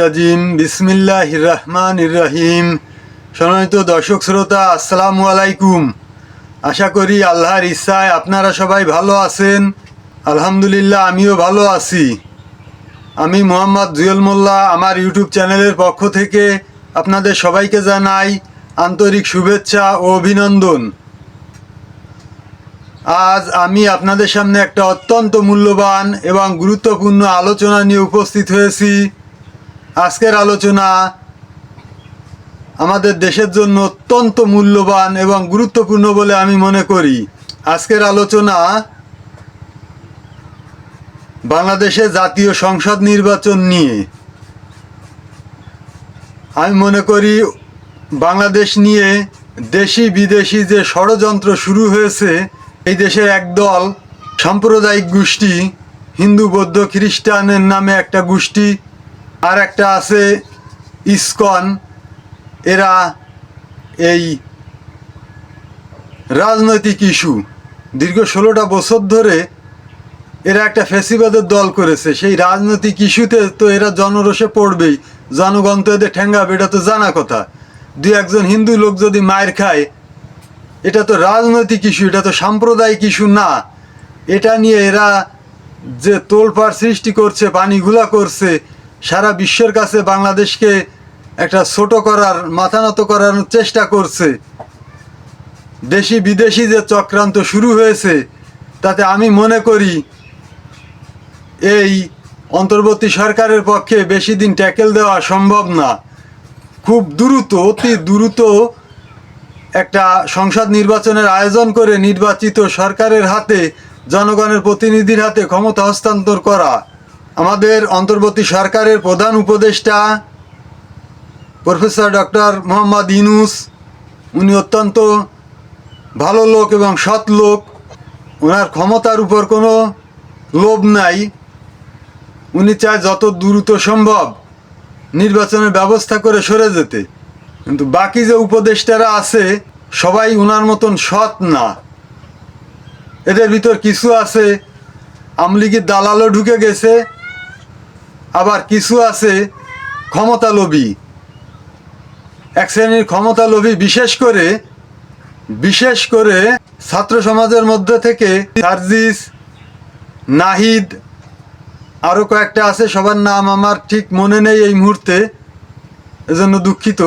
রাজিম, বিসমিল্লাহির রহমানির রহিম। সম্মানিত দর্শক শ্রোতা, আসসালামু আলাইকুম। আশা করি আল্লাহর ইচ্ছায় আপনারা সবাই ভালো আছেন। আলহামদুলিল্লাহ, আমিও ভালো আছি। আমি মোহাম্মদ জুয়েল মোল্লা, আমার ইউটিউব চ্যানেলের পক্ষ থেকে আপনাদের সবাইকে জানাই আন্তরিক শুভেচ্ছা ও অভিনন্দন। আজ আমি আপনাদের সামনে একটা অত্যন্ত মূল্যবান এবং গুরুত্বপূর্ণ আলোচনা নিয়ে উপস্থিত হয়েছি। আজকের আলোচনা আমাদের দেশের জন্য অত্যন্ত মূল্যবান এবং গুরুত্বপূর্ণ বলে আমি মনে করি। আজকের আলোচনা বাংলাদেশে জাতীয় সংসদ নির্বাচন নিয়ে। আমি মনে করি বাংলাদেশ নিয়ে দেশি বিদেশি যে ষড়যন্ত্র শুরু হয়েছে এই দেশের একদল সাম্প্রদায়িক গোষ্ঠী, হিন্দু, বৌদ্ধ, খ্রিস্টানের নামে একটা গোষ্ঠী, আর একটা আছে ইসকন। এরা এই রাজনৈতিক ইস্যু। দীর্ঘ ষোলোটা বছর ধরে এরা একটা ফেসিবাদের দল করেছে। সেই রাজনৈতিক ইস্যুতে তো এরা জনরসে পড়বেই। জনগণ তো এদের ঠেঙ্গাবে এটা তো জানা কথা। দুই একজন হিন্দু লোক যদি মায়ের খায় এটা তো রাজনৈতিক ইস্যু, এটা তো সাম্প্রদায়িক ইস্যু না। এটা নিয়ে এরা যে তোলপাড় সৃষ্টি করছে, পানিগুলা করছে, সারা বিশ্বের কাছে বাংলাদেশকে একটা ছোট করার, মাথা নত করার চেষ্টা করছে। দেশি বিদেশি যে চক্রান্ত শুরু হয়েছে, তাতে আমি মনে করি এই অন্তর্বর্তী সরকারের পক্ষে বেশি দিন ট্যাকেল দেওয়া সম্ভব না। খুব দ্রুত, অতি দ্রুত একটা সংসদ নির্বাচনের আয়োজন করে নির্বাচিত সরকারের হাতে, জনগণের প্রতিনিধির হাতে ক্ষমতা হস্তান্তর করা। আমাদের অন্তর্বর্তী সরকারের প্রধান উপদেষ্টা প্রফেসর ডক্টর মোহাম্মদ ইনুস উনি অত্যন্ত ভালো লোক এবং সৎ লোক। ওনার ক্ষমতার উপর কোনো লোভ নাই। উনি চায় যত দ্রুত সম্ভব নির্বাচনের ব্যবস্থা করে সরে যেতে। কিন্তু বাকি যে উপদেষ্টারা আছে, সবাই উনার মতন সৎ না। এদের ভিতর কিছু আছে, আমলিগির দালালও ঢুকে গেছে, আবার কিছু আছে ক্ষমতা লোভী এক শ্রেণির ক্ষমতা লোভী বিশেষ করে বিশেষ করে ছাত্র সমাজের মধ্যে থেকে সার্জিস, নাহিদ আরও কয়েকটা আছে, সবার নাম আমার ঠিক মনে নেই এই মুহূর্তে, এজন্য দুঃখিত।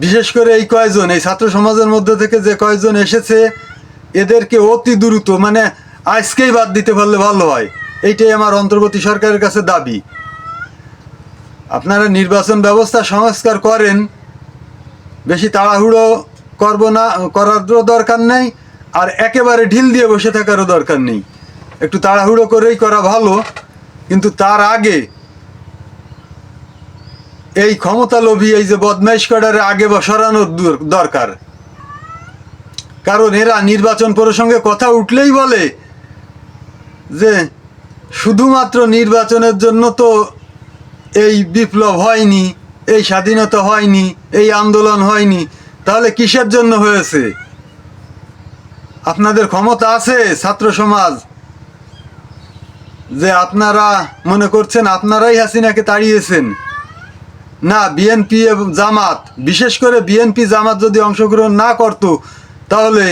বিশেষ করে এই কয়জন, এই ছাত্র সমাজের মধ্যে থেকে যে কয়জন এসেছে, এদেরকে অতি দ্রুত মানে আজকেই বাদ দিতে পারলে ভালো হয়। এইটাই আমার অন্তর্বর্তী সরকারের কাছে দাবি। আপনারা নির্বাচন ব্যবস্থা সংস্কার করেন, বেশি তাড়াহুড়ো করব না, করারও দরকার নেই, আর একেবারে ঢিল দিয়ে বসে থাকারও দরকার নেই। একটু তাড়াহুড়ো করেই করা ভালো, কিন্তু তার আগে এই ক্ষমতা লোভী, এই যে বদমাইশ করার আগে সরানোর দরকার। কারণ এরা নির্বাচন প্রসঙ্গে কথা উঠলেই বলে যে, শুধুমাত্র নির্বাচনের জন্য তো এই বিপ্লব হয়নি, এই স্বাধীনতা হয়নি, এই আন্দোলন হয়নি, তাহলে কিসের জন্য হয়েছে? আপনাদের ক্ষমতা আছে, ছাত্র সমাজ। যে আপনারা মনে করছেন আপনারাই হাসিনাকে তাড়িয়েছেন। না বিএনপি এবং জামাত, বিশেষ করে বিএনপি জামাত যদি অংশগ্রহণ না করত, তাহলে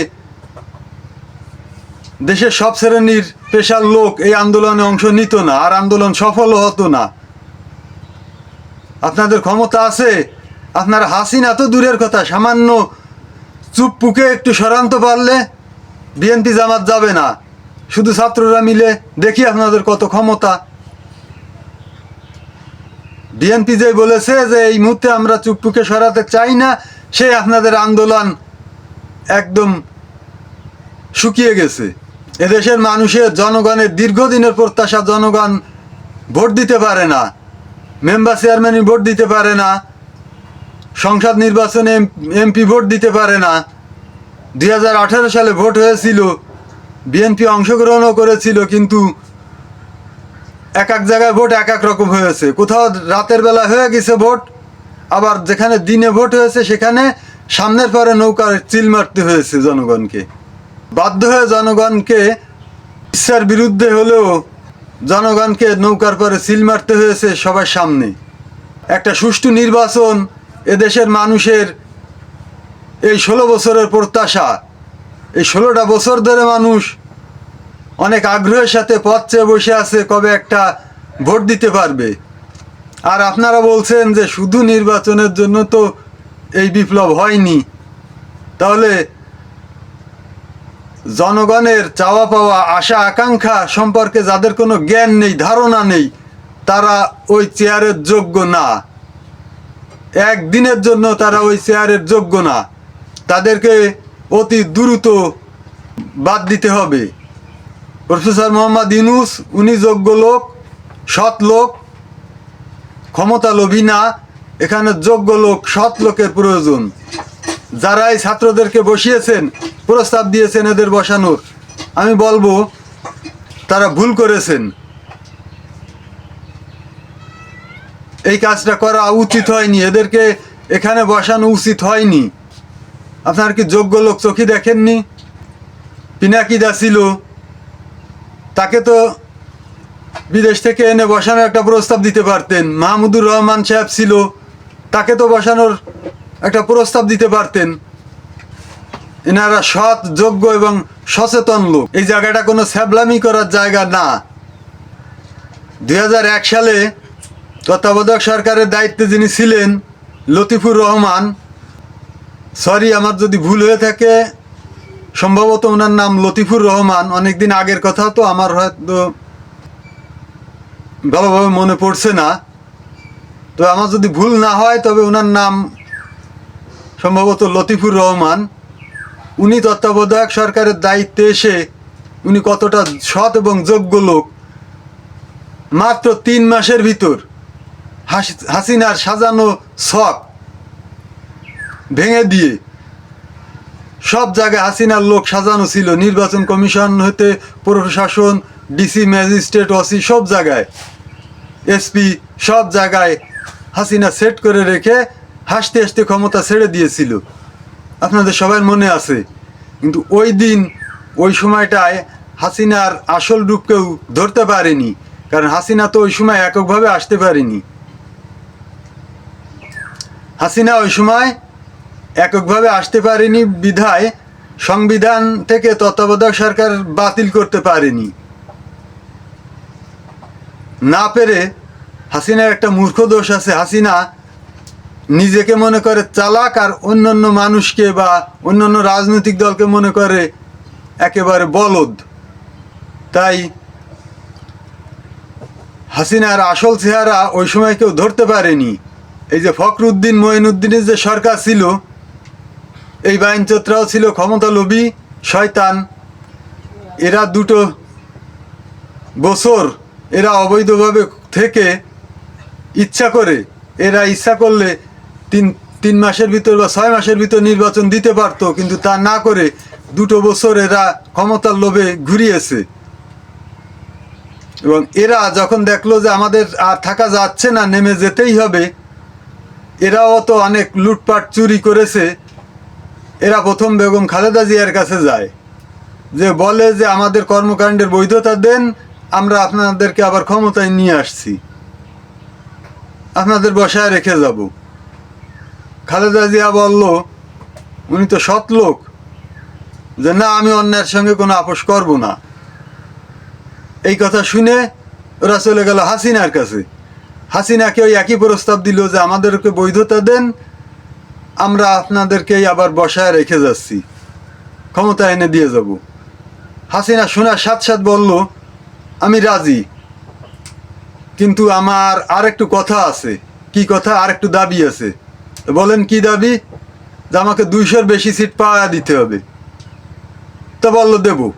দেশের সব শ্রেণির পেশার লোক এই আন্দোলনে অংশ নিত না, আর আন্দোলন সফলও হতো না। আপনাদের ক্ষমতা আছে? আপনার হাসিনা তো দূরের কথা, সামান্য চুপ পুকে একটু সরান্ত পারলে বিএনপি জামাত যাবে না। শুধু ছাত্ররা মিলে দেখি আপনাদের কত ক্ষমতা। বিএনপি যে বলেছে যে এই মুহূর্তে আমরা চুপপুকে সরাতে চাই না, সে আপনাদের আন্দোলন একদম শুকিয়ে গেছে। এদেশের মানুষের জনগণের দীর্ঘদিনের প্রত্যাশা জনগণ ভোট দিতে পারে না, মেম্বার চেয়ারম্যানই ভোট দিতে পারে না, সংসদ নির্বাচনে এমপি ভোট দিতে পারে না। দু হাজার আঠেরো সালে ভোট হয়েছিল, বিএনপি অংশগ্রহণও করেছিল, কিন্তু এক এক জায়গায় ভোট এক এক রকম হয়েছে। কোথাও রাতের বেলা হয়ে গেছে ভোট, আবার যেখানে দিনে ভোট হয়েছে সেখানে সামনের পরে নৌকার চিল মারতে হয়েছে জনগণকে। বাধ্য হয়ে জনগণকে ইচ্ছার বিরুদ্ধে হলেও জনগণকে নৌকার পরে সিল মারতে হয়েছে সবার সামনে। একটা সুষ্ঠু নির্বাচন এদেশের মানুষের এই ষোলো বছরের প্রত্যাশা, এই ষোলোটা বছর ধরে মানুষ অনেক আগ্রহের সাথে পথ চেয়ে বসে আছে, কবে একটা ভোট দিতে পারবে। আর আপনারা বলছেন যে শুধু নির্বাচনের জন্য তো এই বিপ্লব হয়নি। তাহলে জনগণের চাওয়া পাওয়া, আশা, আকাঙ্ক্ষা সম্পর্কে যাদের কোনো জ্ঞান নেই, ধারণা নেই, তারা ওই চেয়ারের যোগ্য না। একদিনের জন্য তারা ওই চেয়ারের যোগ্য না। তাদেরকে অতি দ্রুত বাদ দিতে হবে। প্রফেসর মোহাম্মদ ইউনুস, উনি যোগ্য লোক, সৎ লোক ক্ষমতা লোভী না, এখানে যোগ্য লোক, সৎ লোকের প্রয়োজন। যারা এই ছাত্রদেরকে বসিয়েছেন, প্রস্তাব দিয়েছেন এদের বসানোর, আমি বলব, তারা ভুল করেছেন। এই কাজটা করা উচিত হয়নি, এদেরকে এখানে বসানো উচিত হয়নি। আপনার কি যোগ্য লোক চোখে দেখেননি? পিনাকিদা ছিল। তাকে তো বিদেশ থেকে এনে বসানোর একটা প্রস্তাব দিতে পারতেন। মাহমুদুর রহমান সাহেব ছিল, তাকে তো বসানোর একটা প্রস্তাব দিতে পারতেন। এনারা সৎ, যোগ্য এবং সচেতন লোক। এই জায়গাটা কোনো স্যাবলামি করার জায়গা না। দু হাজার এক সালে তত্ত্বাবধায়ক সরকারের দায়িত্বে যিনি ছিলেন, লতিফুর রহমান, সরি, আমার যদি ভুল হয়ে থাকে সম্ভবত ওনার নাম লতিফুর রহমান। অনেক দিন আগের কথা, তো আমার হয়তো ভালোভাবে মনে পড়ছে না। তো আমার যদি ভুল না হয়, তবে ওনার নাম সম্ভবত লতিফুর রহমান। উনি তত্ত্বাবধায়ক সরকারের দায়িত্বে এসে উনি কতটা সৎ এবং যোগ্য লোক, মাত্র তিন মাসের ভিতর হাসি- হাসিনার সাজানো শখ ভেঙে দিয়ে সব জায়গায় হাসিনার লোক সাজানো ছিল। নির্বাচন কমিশন হতে প্রশাসন ডিসি ম্যাজিস্ট্রেট ওসি সব জায়গায়। এসপি সব জায়গায় হাসিনা সেট করে রেখে হাসতে হাসতে ক্ষমতা ছেড়ে দিয়েছিল। আপনাদের সবার মনে আছে। কিন্তু ওই দিন, ওই সময়টায় হাসিনার আসল রূপ কেউ ধরতে পারেনি। কারণ হাসিনা তো ওই সময় এককভাবে আসতে পারেনি। হাসিনা ওই সময় এককভাবে আসতে পারেনি বিধায়, সংবিধান থেকে তত্ত্বাবধায়ক সরকার বাতিল করতে পারেনি। না পেরে হাসিনার একটা মূর্খ দোষ আছে। হাসিনা নিজেকে মনে করে চালাক আর অন্যান্য মানুষকে বা অন্যান্য রাজনৈতিক দলকে মনে করে একেবারে বলদ। তাই হাসিনার আসল চেহারা ওই সময় কেউ ধরতে পারেনি। এই যে ফখরুদ্দিন, মঈনুদ্দিনের যে সরকার ছিল এই বাইনচোত্রাও ছিল ক্ষমতা লোভী শয়তান। এরা দুটো বছর এরা অবৈধভাবে থেকে ইচ্ছা করে, এরা ইচ্ছা করলে তিন তিন মাসের ভিতর বা ছয় মাসের ভিতর নির্বাচন দিতে পারতো, কিন্তু তা না করে দুটো বছর এরা ক্ষমতার লোভে ঘুরিয়েছে। এবং এরা যখন দেখল যে আমাদের আর থাকা যাচ্ছে না, নেমে যেতেই হবে, এরাও তো অনেক লুটপাট চুরি করেছে এরা প্রথম বেগম খালেদা জিয়ার কাছে যায়। যে বলে যে আমাদের কর্মকাণ্ডের বৈধতা দেন, আমরা আপনাদেরকে আবার ক্ষমতায় নিয়ে আসছি। আপনাদের বসায় রেখে যাব। খালেদা জিয়া বলল, উনি তো সৎ লোক। যে না, আমি অন্যের সঙ্গে কোনো আপোষ করব না। এই কথা শুনে ওরা চলে গেল হাসিনার কাছে। হাসিনাকে ওই একই প্রস্তাব দিল যে আমাদেরকে বৈধতা দেন আমরা আপনাদেরকেই আবার বসায় রেখে যাচ্ছি। ক্ষমতা এনে দিয়ে যাব। হাসিনা শোনার সাথ সাথ বলল, আমি রাজি। কিন্তু আমার আর একটু কথা আছে। কি কথা? আর একটু দাবি আছে। বলেন কি দাবি? যে আমাকে দুইশোর বেশি সিট পাওয়া দিতে হবে। তো বলল, দেব।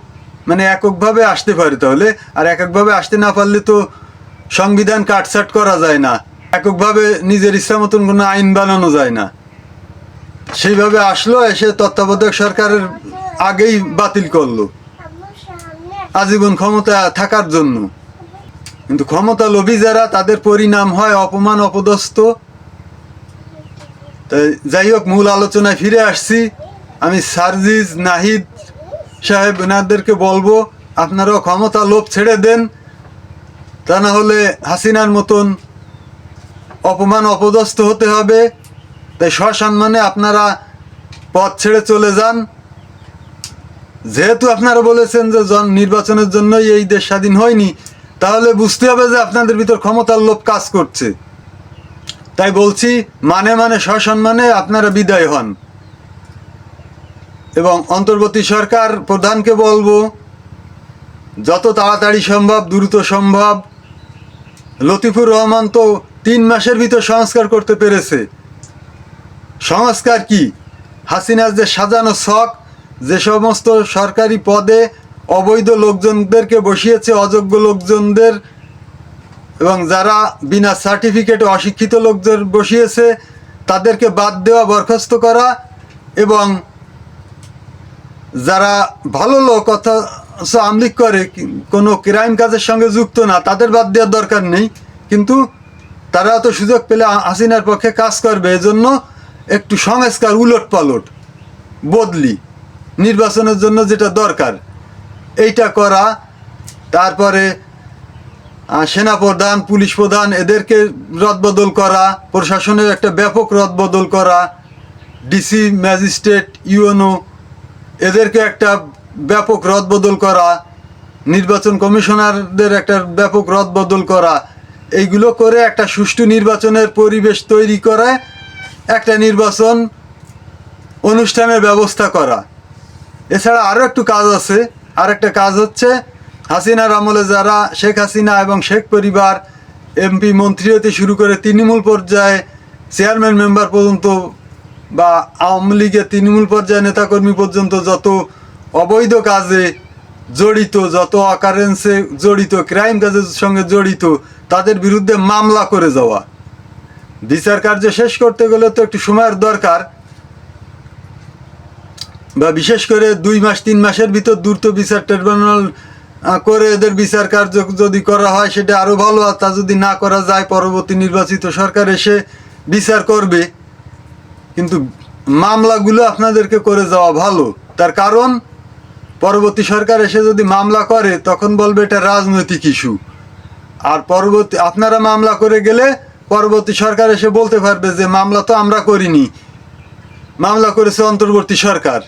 মানে এককভাবে আসতে পারে তাহলে। আর এককভাবে আসতে না পারলে তো সংবিধান কাটছাট করা যায় না। এককভাবে নিজের ইচ্ছা মতন কোনো আইন বানানো যায় না। সেইভাবে আসলো, এসে তত্ত্বাবধায়ক সরকারের আগেই বাতিল করল। আজীবন ক্ষমতা থাকার জন্য। কিন্তু ক্ষমতা লোভী যারা, তাদের পরিণাম হয় অপমান, অপদস্থ। যাই হোক, মূল আলোচনায় ফিরে আসছি। আমি সার্জিজ নাহিদ সাহেব এনাদেরকে বলব, আপনারাও ক্ষমতা লোভ ছেড়ে দেন। তা না হলে হাসিনার মতন অপমান, অপদস্থ হতে হবে। তাই সসম্মানে আপনারা পথ ছেড়ে চলে যান। যেহেতু আপনারা বলেছেন যে জন নির্বাচনের জন্যই এই দেশ স্বাধীন হয়নি, তাহলে বুঝতে হবে যে আপনাদের ভিতর ক্ষমতার লোভ কাজ করছে। তাই বলছি মানে মানে সসম্মানে আপনারা বিদায় হন। এবং অন্তর্বর্তী সরকার প্রধানকে বলব, যত তাড়াতাড়ি সম্ভব, দ্রুত সম্ভব। লতিফুর রহমান তো তিন মাসের ভিতর সংস্কার করতে পেরেছে। সংস্কার কি? হাসিনার যে সাজানো শখ যে সমস্ত সরকারি পদে অবৈধ লোকজনদেরকে বসিয়েছে, অযোগ্য লোকজনদের এবং যারা বিনা সার্টিফিকেটে অশিক্ষিত লোকদের বসিয়েছে, তাদেরকে বাদ দেওয়া, বরখাস্ত করা এবং যারা ভালো লোক অথচ আমলিক করে, কোনো ক্রাইম কাজের সঙ্গে যুক্ত না, তাদের বাদ দেওয়ার দরকার নেই। কিন্তু তারা তো সুযোগ পেলে হাসিনার পক্ষে কাজ করবে। এজন্য একটু সংস্কার উলট পালট, বদলি, নির্বাচনের জন্য যেটা দরকার, এইটা করা, তারপরে সেনাপ্রধান, পুলিশ প্রধান, এদেরকে রদবদল করা, প্রশাসনের একটা ব্যাপক রদবদল করা ডিসি ম্যাজিস্ট্রেট ইউএনও এদেরকে একটা ব্যাপক রদবদল করা, নির্বাচন কমিশনারদের একটা ব্যাপক রদবদল করা, এইগুলো করে একটা সুষ্ঠু নির্বাচনের পরিবেশ তৈরি করে একটা নির্বাচন অনুষ্ঠানের ব্যবস্থা করা। এছাড়া আরও একটু কাজ আছে। আর একটা কাজ হচ্ছে হাসিনার আমলে যারা শেখ হাসিনা এবং শেখ পরিবার, এমপি, মন্ত্রী হতে শুরু করে তৃণমূল পর্যায়ে চেয়ারম্যান মেম্বার পর্যন্ত বা আওয়ামী লীগের তৃণমূল পর্যায়ে নেতাকর্মী পর্যন্ত যত অবৈধ কাজে জড়িত, যত অকারেন্সে জড়িত ক্রাইম কাজের সঙ্গে জড়িত, তাদের বিরুদ্ধে মামলা করে যাওয়া। বিচার কার্য শেষ করতে গেলে তো একটু সময়ের দরকার। বা বিশেষ করে দুই মাস, তিন মাসের ভিতর দ্রুত বিচার ট্রাইব্যুনাল করে এদের বিচার কার্য যদি করা হয়, সেটা আরও ভালো, আর তা যদি না করা যায়, পরবর্তী নির্বাচিত সরকার এসে বিচার করবে। কিন্তু মামলাগুলো আপনাদেরকে করে যাওয়া ভালো। তার কারণ, পরবর্তী সরকার এসে যদি মামলা করে, তখন বলবে এটা রাজনৈতিক ইস্যু। আর পরবর্তী, আপনারা মামলা করে গেলে পরবর্তী সরকার এসে বলতে পারবে যে, মামলা তো আমরা করিনি। মামলা করেছে অন্তর্বর্তী সরকার।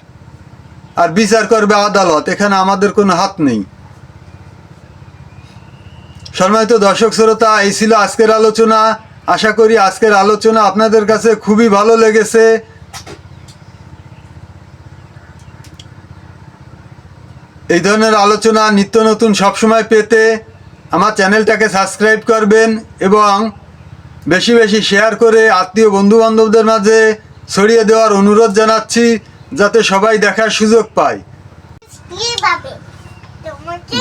আর বিচার করবে আদালত। এখানে আমাদের কোনো হাত নেই। সম্মানিত দর্শক শ্রোতা, এই ছিল আজকের আলোচনা। আশা করি আজকের আলোচনা আপনাদের কাছে খুবই ভালো লেগেছে। এই ধরনের আলোচনা নিত্য নতুন সবসময় পেতে আমার চ্যানেলটাকে সাবস্ক্রাইব করবেন এবং বেশি বেশি শেয়ার করে আত্মীয় বন্ধু বান্ধবদের মাঝে ছড়িয়ে দেওয়ার অনুরোধ জানাচ্ছি যাতে সবাই দেখার সুযোগ পায়।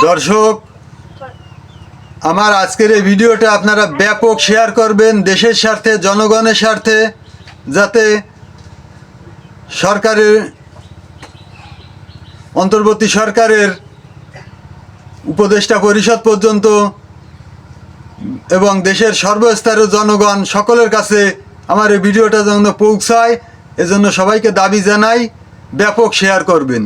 দর্শক আমার আজকের এই ভিডিওটা আপনারা ব্যাপক শেয়ার করবেন দেশের স্বার্থে জনগণের স্বার্থে যাতে সরকারের অন্তর্বর্তী সরকারের উপদেষ্টা পরিষদ পর্যন্ত এবং দেশের সর্বস্তরের জনগণ সকলের কাছে আমার এই ভিডিওটা যেন পৌঁছায়, এজন্য সবাইকে দাবি জানাই, ব্যাপক শেয়ার করবেন।